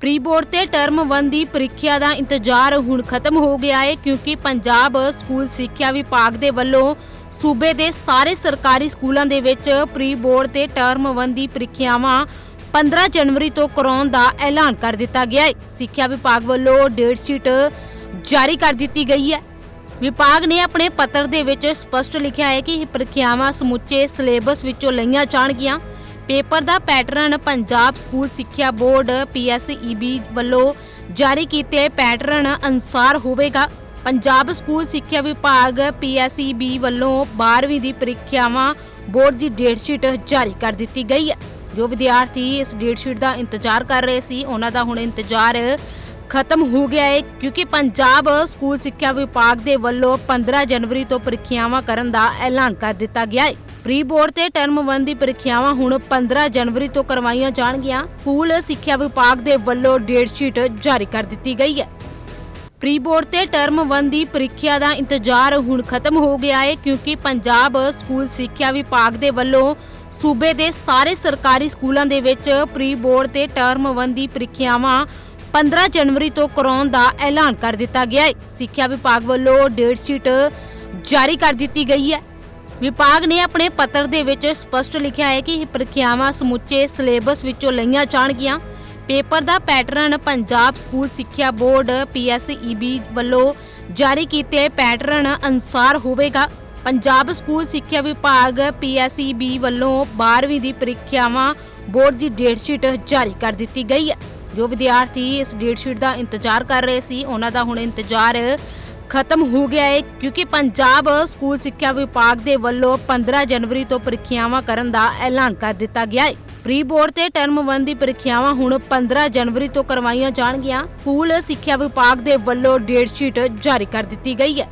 Pre board ਤੇ term 1 ਦੀ ਪ੍ਰੀਖਿਆ ਦਾ ਇੰਤਜ਼ਾਰ ਹੁਣ ਖਤਮ ਹੋ ਗਿਆ ਹੈ ਕਿਉਂਕਿ ਪੰਜਾਬ ਸਕੂਲ ਸਿੱਖਿਆ ਵਿਭਾਗ ਦੇ ਵੱਲੋਂ ਸੂਬੇ ਦੇ ਸਾਰੇ ਸਰਕਾਰੀ ਸਕੂਲਾਂ ਦੇ ਵਿੱਚ ਪ੍ਰੀ ਬੋਰਡ ਤੇ ਟਰਮ 1 ਦੀ ਪ੍ਰੀਖਿਆਵਾਂ 15 ਜਨਵਰੀ ਤੋਂ ਕਰਾਉਣ ਦਾ ਐਲਾਨ ਕਰ ਦਿੱਤਾ ਗਿਆ ਹੈ। ਸਿੱਖਿਆ ਵਿਭਾਗ ਵੱਲੋਂ ਡੇਟ ਸ਼ੀਟ ਜਾਰੀ ਕਰ ਦਿੱਤੀ ਗਈ ਹੈ। ਵਿਭਾਗ ਨੇ ਆਪਣੇ ਪੱਤਰ ਦੇ ਵਿੱਚ ਸਪਸ਼ਟ ਲਿਖਿਆ ਹੈ ਕਿ ਇਹ ਪ੍ਰੀਖਿਆਵਾਂ ਸਮੁੱਚੇ ਸਿਲੇਬਸ ਵਿੱਚੋਂ ਲਈਆਂ ਜਾਣਗੀਆਂ। ਪੇਪਰ ਦਾ ਪੈਟਰਨ ਪੰਜਾਬ ਸਕੂਲ ਸਿੱਖਿਆ ਬੋਰਡ ਪੀਐਸਈਬੀ ਵੱਲੋਂ ਜਾਰੀ ਕੀਤੇ ਪੈਟਰਨ ਅਨੁਸਾਰ ਹੋਵੇਗਾ। ਪੰਜਾਬ ਸਕੂਲ ਸਿੱਖਿਆ ਵਿਭਾਗ ਪੀਐਸਈਬੀ ਵੱਲੋਂ 12ਵੀਂ ਦੀ ਪ੍ਰੀਖਿਆਵਾਂ ਬੋਰਡ ਦੀ ਡੇਟ ਸ਼ੀਟ ਜਾਰੀ ਕਰ ਦਿੱਤੀ ਗਈ ਹੈ। ਜੋ ਵਿਦਿਆਰਥੀ ਇਸ ਡੇਟ ਸ਼ੀਟ ਦਾ ਇੰਤਜ਼ਾਰ ਕਰ ਰਹੇ ਸੀ, ਉਹਨਾਂ ਦਾ ਹੁਣ ਇੰਤਜ਼ਾਰ ਖਤਮ ਹੋ ਗਿਆ ਹੈ ਕਿਉਂਕਿ ਪੰਜਾਬ ਸਕੂਲ ਸਿੱਖਿਆ ਵਿਭਾਗ ਦੇ ਵੱਲੋਂ 15 ਜਨਵਰੀ ਤੋਂ ਪ੍ਰੀਖਿਆਵਾਂ ਕਰਨ ਦਾ ਐਲਾਨ ਕਰ ਦਿੱਤਾ ਗਿਆ ਹੈ। ਪ੍ਰੀ ਬੋਰਡ ਤੇ ਟਰਮ 1 ਦੀ ਪ੍ਰੀਖਿਆਵਾਂ ਹੁਣ 15 ਜਨਵਰੀ ਤੋਂ ਕਰਵਾਈਆਂ ਜਾਣਗੀਆਂ। ਸਕੂਲ, ਸਿੱਖਿਆ ਵਿਭਾਗ ਦੇ ਵੱਲੋਂ ਡੇਟ ਸ਼ੀਟ ਜਾਰੀ ਕਰ ਦਿੱਤੀ ਗਈ ਹੈ। ਪ੍ਰੀ ਬੋਰਡ ਤੇ ਟਰਮ 1 ਦੀ ਪ੍ਰੀਖਿਆ ਦਾ ਇੰਤਜ਼ਾਰ ਹੁਣ ਖਤਮ ਹੋ ਗਿਆ ਹੈ ਕਿਉਂਕਿ ਪੰਜਾਬ ਸਕੂਲ ਸਿੱਖਿਆ ਵਿਭਾਗ ਦੇ ਵੱਲੋਂ ਸੂਬੇ ਦੇ ਸਾਰੇ ਸਰਕਾਰੀ ਸਕੂਲਾਂ ਦੇ ਵਿੱਚ ਪ੍ਰੀ ਬੋਰਡ ਤੇ ਟਰਮ 1 ਦੀ ਪ੍ਰੀਖਿਆਵਾਂ 15 ਜਨਵਰੀ ਤੋਂ ਕਰਾਉਣ ਦਾ ਐਲਾਨ ਕਰ ਦਿੱਤਾ ਗਿਆ ਹੈ। ਸਿੱਖਿਆ ਵਿਭਾਗ ਵੱਲੋਂ ਡੇਟ ਸ਼ੀਟ ਜਾਰੀ ਕਰ ਦਿੱਤੀ ਗਈ ਹੈ। ਵਿਭਾਗ ਨੇ ਆਪਣੇ ਪੱਤਰ ਦੇ ਵਿੱਚ ਸਪਸ਼ਟ ਲਿਖਿਆ ਹੈ ਕਿ ਇਹ ਪ੍ਰੀਖਿਆਵਾਂ ਸਮੁੱਚੇ ਸਿਲੇਬਸ ਵਿੱਚੋਂ ਲਈਆਂ ਜਾਣਗੀਆਂ। ਪੇਪਰ ਦਾ ਪੈਟਰਨ ਪੰਜਾਬ ਸਕੂਲ ਸਿੱਖਿਆ ਬੋਰਡ, ਪੀਐਸਈਬੀ ਵੱਲੋਂ ਜਾਰੀ ਕੀਤੇ ਪੈਟਰਨ ਅਨੁਸਾਰ ਹੋਵੇਗਾ। ਪੰਜਾਬ ਸਕੂਲ ਸਿੱਖਿਆ ਵਿਭਾਗ, ਪੀਐਸਈਬੀ ਵੱਲੋਂ 12ਵੀਂ ਦੀ ਪ੍ਰੀਖਿਆਵਾਂ ਬੋਰਡ ਦੀ ਡੇਟ ਸ਼ੀਟ ਜਾਰੀ ਕਰ ਦਿੱਤੀ ਗਈ ਹੈ। ਜੋ ਵਿਦਿਆਰਥੀ ਇਸ ਡੇਟ ਸ਼ੀਟ ਦਾ ਇੰਤਜ਼ਾਰ ਕਰ ਰਹੇ ਸੀ, ਉਹਨਾਂ ਦਾ ਹੁਣ ਇੰਤਜ਼ਾਰ ਖਤਮ ਹੋ ਗਿਆ ਹੈ ਕਿਉਂਕਿ ਪੰਜਾਬ ਸਕੂਲ ਸਿੱਖਿਆ ਵਿਭਾਗ ਦੇ ਵੱਲੋਂ 15 ਜਨਵਰੀ ਤੋਂ ਪ੍ਰੀਖਿਆਵਾਂ ਕਰਨ ਦਾ ਐਲਾਨ ਕਰ ਦਿੱਤਾ ਗਿਆ ਹੈ ਪ੍ਰੀ ਬੋਰਡ ਤੇ ਟਰਮ 1 ਦੀ ਪ੍ਰੀਖਿਆਵਾਂ ਹੁਣ 15 ਜਨਵਰੀ ਤੋਂ ਕਰਵਾਈਆਂ ਜਾਣਗੀਆਂ। ਸਕੂਲ ਸਿੱਖਿਆ ਵਿਭਾਗ ਦੇ ਵੱਲੋਂ ਡੇਟ ਸ਼ੀਟ ਜਾਰੀ ਕਰ ਦਿੱਤੀ ਗਈ ਹੈ